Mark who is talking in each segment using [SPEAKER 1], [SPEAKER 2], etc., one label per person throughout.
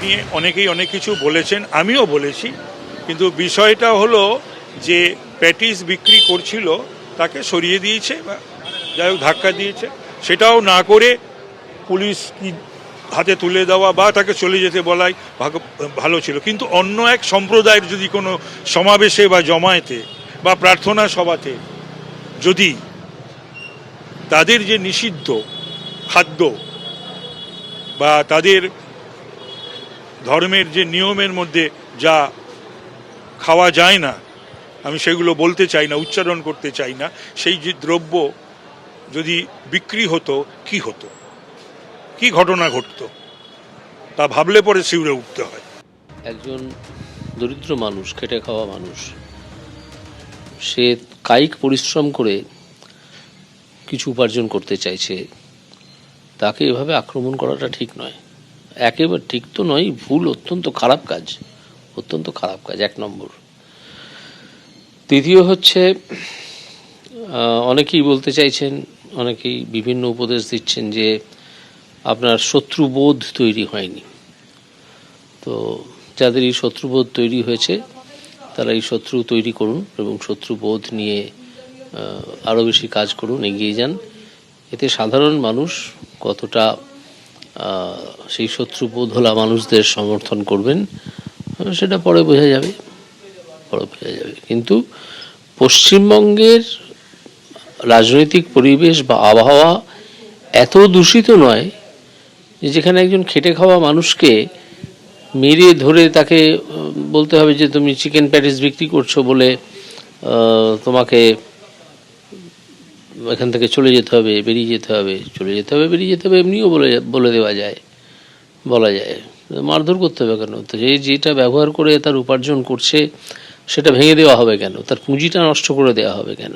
[SPEAKER 1] তিনি অনেকেই অনেক কিছু বলেছেন, আমিও বলেছি। কিন্তু বিষয়টা হলো যে প্যাটিস বিক্রি করছিল, তাকে সরিয়ে দিয়েছে বা যাই হোক ধাক্কা দিয়েছে। সেটাও না করে পুলিশ কি হাতে তুলে দেওয়া বা তাকে চলে যেতে বলাই ভালো ছিল। কিন্তু অন্য এক সম্প্রদায়ের যদি কোনো সমাবেশে বা জমায়েতে বা প্রার্থনা সভাতে যদি তাদের যে নিষিদ্ধ খাদ্য বা তাদের ধর্মের যে নিয়মের মধ্যে যা খাওয়া যায় না, আমি সেগুলো বলতে চাই না, উচ্চারণ করতে চাই না, সেই যে দ্রব্য যদি বিক্রি হতো, কি হতো? কি ঘটনা ঘটতো? তা ভাবলে পরে শিউরে উঠতে হয়।
[SPEAKER 2] একজন দরিদ্র মানুষ, খেটে খাওয়া মানুষ, সে কায়িক পরিশ্রম করে কিছু উপার্জন করতে চাইছে, তাকে এভাবে আক্রমণ করাটা ঠিক নয়। একেবারে ঠিক তো নয়, ভুল অত্যন্ত খারাপ কাজ, অত্যন্ত খারাপ কাজ, এক নম্বর। দ্বিতীয় হচ্ছে অনেকেই বলতে চাইছেন, অনেকেই বিভিন্ন উপদেশ দিচ্ছেন যে আপনার শত্রুবোধ তৈরি হয়নি। তো যাদের এই শত্রুবোধ তৈরি হয়েছে, তারা এই শত্রু তৈরি করুন এবং শত্রুবোধ নিয়ে আরও বেশি কাজ করুন, এগিয়ে যান। এতে সাধারণ মানুষ কতটা সেই শত্রুবোধ হলা মানুষদের সমর্থন করবেন সেটা পরে বোঝা যাবে, পরে বোঝা যাবে। কিন্তু পশ্চিমবঙ্গের রাজনৈতিক পরিবেশ বা আবহাওয়া এত দূষিত নয় যেখানে একজন খেটে খাওয়া মানুষকে মেরে ধরে তাকে বলতে হবে যে তুমি চিকেন প্যাটিস বিক্রি করছ বলে তোমাকে এখান থেকে চলে যেতে হবে, বেরিয়ে যেতে হবে, চলে যেতে হবে, বেরিয়ে যেতে হবে এমনিও বলে বলে দেওয়া যায়, বলা যায়। মারধর করতে হবে কেন? তো যে যেটা ব্যবহার করে তার উপার্জন করছে, সেটা ভেঙে দেওয়া হবে কেন? তার পুঁজিটা নষ্ট করে দেওয়া হবে কেন?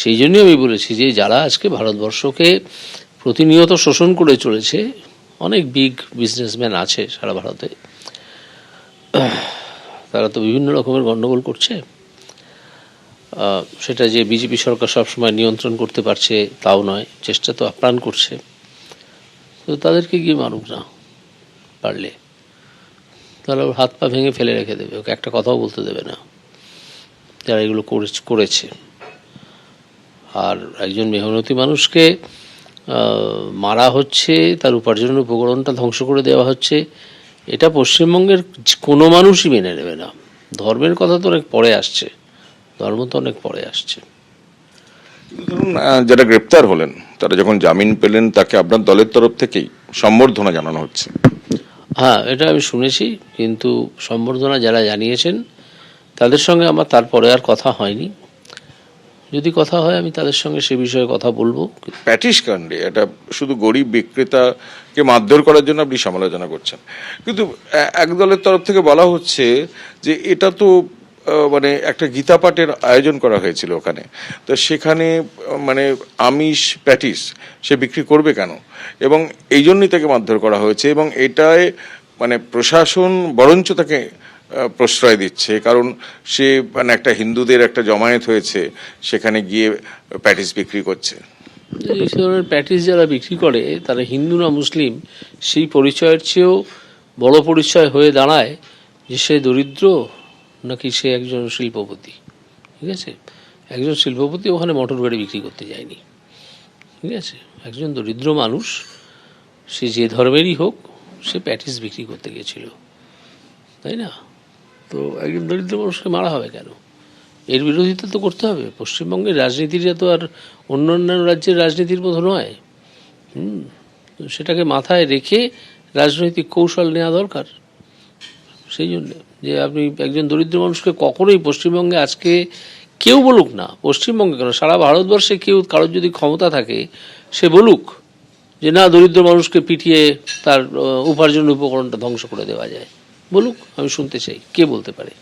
[SPEAKER 2] সেই জন্যই আমি বলেছি যে, যারা আজকে ভারতবর্ষকে প্রতিনিয়ত শোষণ করে চলেছে, অনেক বিগ বিজনেসম্যান আছে সারা ভারতে, তারা তো বিভিন্ন রকমের গণ্ডগোল করছে। সেটা যে বিজেপি সরকার সবসময় নিয়ন্ত্রণ করতে পারছে তাও নয়, চেষ্টা তো আপ্রাণ করছে। তো তাদেরকে গিয়ে মারুক না পারলে। তাহলে ওর হাত পা ভেঙে ফেলে রেখে দেবে, ওকে একটা কথাও বলতে দেবে না। যারা এগুলো করে- করেছে। আর একজন মেহনতি মানুষকে মারা হচ্ছে, তার উপার্জনের উপকরণটা ধ্বংস করে দেওয়া হচ্ছে, এটা পশ্চিমবঙ্গের কোনো মানুষই মেনে নেবে না। ধর্মের কথা তো অনেক পরে আসছে। ধর্ম তো অনেক পরে আসছে।
[SPEAKER 3] ধরুন যারা গ্রেপ্তার হলেন তারা যখন জামিন পেলেন তাকে আপনার দলের তরফ থেকেই সম্বর্ধনা জানানো হচ্ছে।
[SPEAKER 2] হ্যাঁ এটা আমি শুনেছি কিন্তু সম্বর্ধনা যারা জানিয়েছেন তাদের সঙ্গে আমার তারপরে আর কথা হয়নি। যদি কথা হয় আমি তাদের সঙ্গে সে বিষয়ে কথা বলব।
[SPEAKER 3] প্যাটিস কাণ্ডে এটা শুধু গরিব বিক্রেতাকে মারধর করার জন্য আপনি সমালোচনা করছেন। কিন্তু এক দলের তরফ থেকে বলা হচ্ছে যে এটা তো মানে একটা গীতা পাঠের আয়োজন করা হয়েছিল ওখানে। তো সেখানে মানে আমিষ, প্যাটিস, সে বিক্রি করবে কেন? এবং এই জন্যই তাকে মারধর করা হয়েছে এবং এটায় মানে প্রশাসন বরঞ্চ তাকে প্রশ্রয় দিচ্ছে। কারণ সে মানে একটা হিন্দুদের একটা জমায়েত হয়েছে, সেখানে গিয়ে প্যাটিস বিক্রি করছে।
[SPEAKER 2] এই ধরনের প্যাটিস যারা বিক্রি করে, তারা হিন্দু না মুসলিম, সেই পরিচয়ের চেয়েও বড় পরিচয় হয়ে দাঁড়ায় যে সে দরিদ্র নাকি সে একজন শিল্পপতি? ঠিক আছে? একজন শিল্পপতি ওখানে মোটর গাড়ি বিক্রি করতে যায়নি। ঠিক আছে? একজন দরিদ্র মানুষ, সে যে ধর্মেরই হোক, সে প্যাটিস বিক্রি করতে গেছিল। তাই না? তো একজন দরিদ্র মানুষকে মারা হবে কেন? এর বিরোধিতা তো করতে হবে। পশ্চিমবঙ্গের রাজনীতিটা তো আর অন্য অন্যান্য রাজ্যের রাজনীতির মতো নয়। হুম? সেটাকে মাথায় রেখে রাজনৈতিক কৌশল নেওয়া দরকার। সেই জন্য যে আপনি একজন দরিদ্র মানুষকে কখনোই পশ্চিমবঙ্গে আজকে কেউ বলুক না, পশ্চিমবঙ্গে কেন? সারা ভারতবর্ষে কেউ কারোর যদি ক্ষমতা থাকে, সে বলুক যে না, দরিদ্র মানুষকে পিটিয়ে তার উপার্জন উপকরণটা ধ্বংস করে দেওয়া যায়। বলুক, আমি শুনতে চাই, কে বলতে পারে?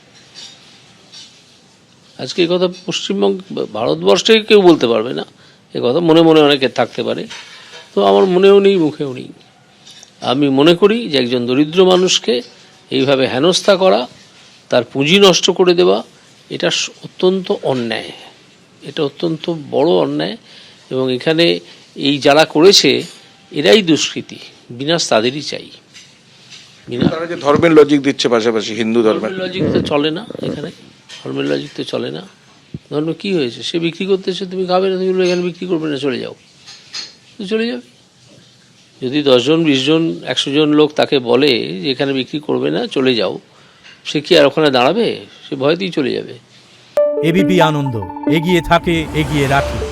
[SPEAKER 2] আজকে এই কথা পশ্চিমবঙ্গ, ভারতবর্ষে কেউ বলতে পারবে না, এ কথা মনে মনে অনেকের থাকতে পারে। তো আমার মনেও নেই, মুখেও নেই। আমি মনে করি যে একজন দরিদ্র মানুষকে এইভাবে হেনস্থা করা তার পুঁজি নষ্ট করে দেওয়া এটা অত্যন্ত অন্যায়। এটা অত্যন্ত বড় অন্যায় এবং এখানে এই যারা করেছে এরাই দুষ্কৃতি। বিনাশ তাদেরই চাই।
[SPEAKER 3] তারা যে ধর্মের লজিক দিচ্ছে পাশাপাশি হিন্দু ধর্মের।
[SPEAKER 2] লজিক তো চলে না এখানে। ধর্মের লজিক তো চলে না। ধর্ম কি হয়েছে? সে বিক্রি করতে এসে তুমি খাবে না তুমি এখানে বিক্রি করবে না চলে যাও। তো চলে যাবে। যদি দশজন, বিশজন একশো জন লোক তাকে বলে যে, এখানে বিক্রি করবে না, চলে যাও। সে কি আর ওখানে দাঁড়াবে? সে ভয়তেই চলে যাবে।
[SPEAKER 4] এবিপি আনন্দ, এগিয়ে থাকে, এগিয়ে রাখে।